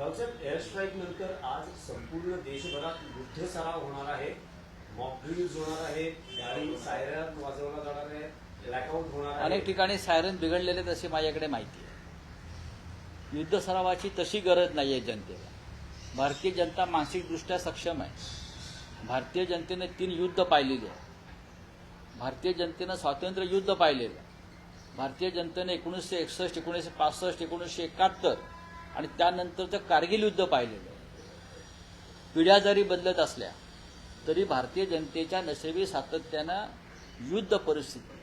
Raosaheb air strike नंतर आज संपूर्ण देशभरात युद्ध सराव होणार आहे. मॉक ड्रिल्स होणार आहे. गाडी सायरन वाजवला जाणार आहे. ब्लॅकआउट होणार आहे. अनेक ठिकाणी सायरन बिघडलेले तशी माझ्याकडे माहिती आहे. युद्ध सरावाची तशी गरज नाही आहे जनतेला. भारतीय जनता मानसिकदृष्ट्या सक्षम आहे. भारतीय जनतेने तीन युद्ध पाहिलेली आहे भारतीय जनतेनं स्वातंत्र्य युद्ध पाहिलेलं आहे. भारतीय जनतेने एकोणीसशे एकसष्ट एकोणीसशे पासष्ट एकोणीसशे एकाहत्तर आणि त्यानंतरचं कारगिल युद्ध पाहिलेलं पिढ्या जरी बदलत असल्या तरी भारतीय जनतेच्या नशेबी सातत्यानं युद्ध परिस्थिती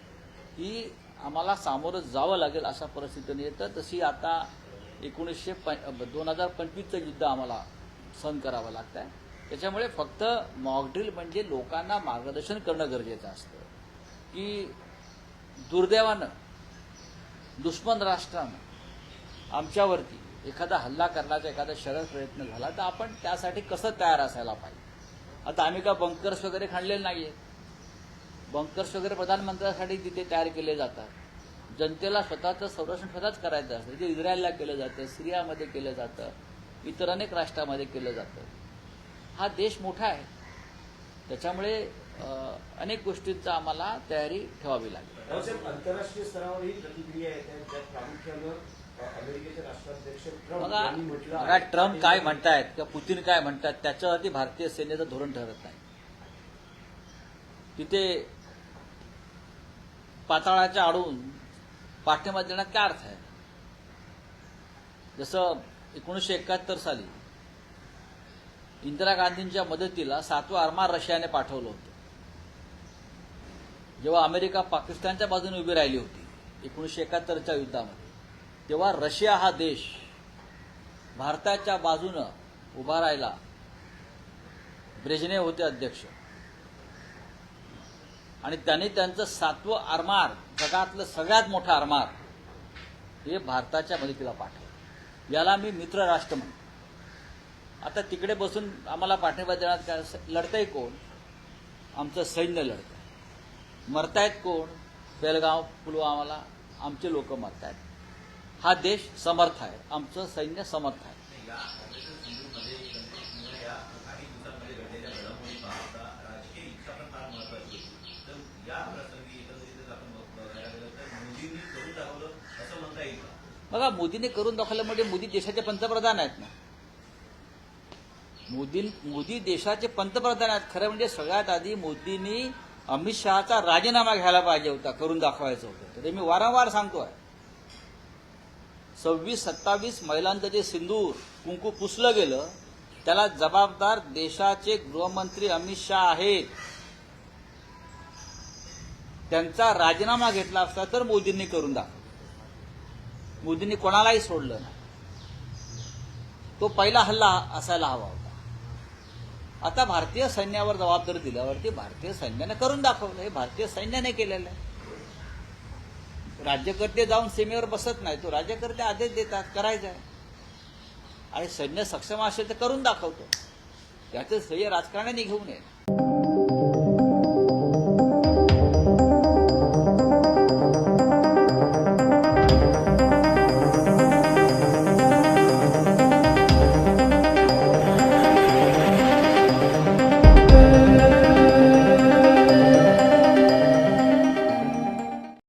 ही आम्हाला सामोरं जावं लागेल अशा परिस्थितीने येतं. तशी आता एकोणीसशे प दोन हजार पंचवीसचं युद्ध आम्हाला सहन करावं लागतं आहे त्याच्यामुळे फक्त मॉकड्रिल म्हणजे लोकांना मार्गदर्शन करणं गरजेचं असतं. की दुर्दैवानं दुश्मन राष्ट्रानं आमच्यावरती एखादा हल्ला करण्याचा एखादा शरद प्रयत्न झाला तर आपण त्यासाठी कसं तयार असायला पाहिजे? आता आम्ही का बंकर्स वगैरे खाणलेले नाही आहेत बंकर्स वगैरे प्रधानमंत्र्यांसाठी तिथे तयार केले जातात. जनतेला स्वतःचं संरक्षण स्वतःच करायचं असतं. जे इस्रायलला केलं जातं सिरियामध्ये केलं जातं इतर अनेक राष्ट्रामध्ये केलं जातं. हा देश मोठा आहे. त्याच्यामुळे अनेक गोष्टींचा आम्हाला तयारी ठेवावी लागेल आंतरराष्ट्रीय स्तरावर ही प्रतिक्रिया आहे प्रामुख्यानं बघा ट्रम्प काय म्हणतायत किंवा पुतीन काय म्हणतात त्याच्यावरती भारतीय सेनेचं धोरण ठरत नाही. तिथे पाताळाच्या आडून पाठिंबा देण्यात काय अर्थ आहे? जसं एकोणीसशे एकाहत्तर साली इंदिरा गांधींच्या मदतीला सातवा आरमार रशियाने पाठवलं होतं. जेव्हा अमेरिका पाकिस्तानच्या बाजूने उभी राहिली होती एकोणीसशे एकाहत्तरच्या युद्धामध्ये. तेव्हा रशिया हा देश भारताच्या बाजूनं उभा राहिला. ब्रेजनेव होते अध्यक्ष. आणि त्यांनी त्यांचं सातवं आरमार जगातलं सगळ्यात मोठं आरमार हे भारताच्या मदतीला पाठवलं. याला मी मित्र राष्ट्र म्हणतो. आता तिकडे बसून आम्हाला पाठिंबा देण्यात काय? लढतंय कोण? आमचं सैन्य लढतंय. मरतायत कोण? बेलगाव पुलवामाला आमचे लोक मरतायत. हा देश समर्थ आहे. आमचं सैन्य समर्थ आहे. मोदींनी करून दाखवलं बघा मोदीने करून दाखवलं म्हणजे मोदी देशाचे पंतप्रधान आहेत ना. मोदी मोदी देशाचे पंतप्रधान आहेत. खरं म्हणजे सगळ्यात आधी मोदींनी अमित शहाचा राजीनामा घ्यायला पाहिजे होता करून दाखवायचं होतं. ते मी वारंवार सांगतो आहे सव्वीस सत्तावीस महिलांचं जे सिंदूर कुंकू पुसलं गेलं त्याला जबाबदार देशाचे गृहमंत्री अमित शहा आहेत. त्यांचा राजीनामा घेतला असता तर मोदींनी करून दाखवलं. मोदींनी कोणालाही सोडलं नाही. तो पहिला हल्ला असायला हवा होता. आता भारतीय सैन्यावर जबाबदारी दिल्यावरती भारतीय सैन्याने करून दाखवलं. हे भारतीय सैन्याने केलेलं आहे. राज्यकर्ते जाऊन सीमेवर बसत नाही तो राज्यकर्ते आदेश देतात करायचं आहे. आणि सैन्य सक्षम असेल तर करून दाखवतो. त्याचं श्रेय राजकारण्याने घेऊन येईल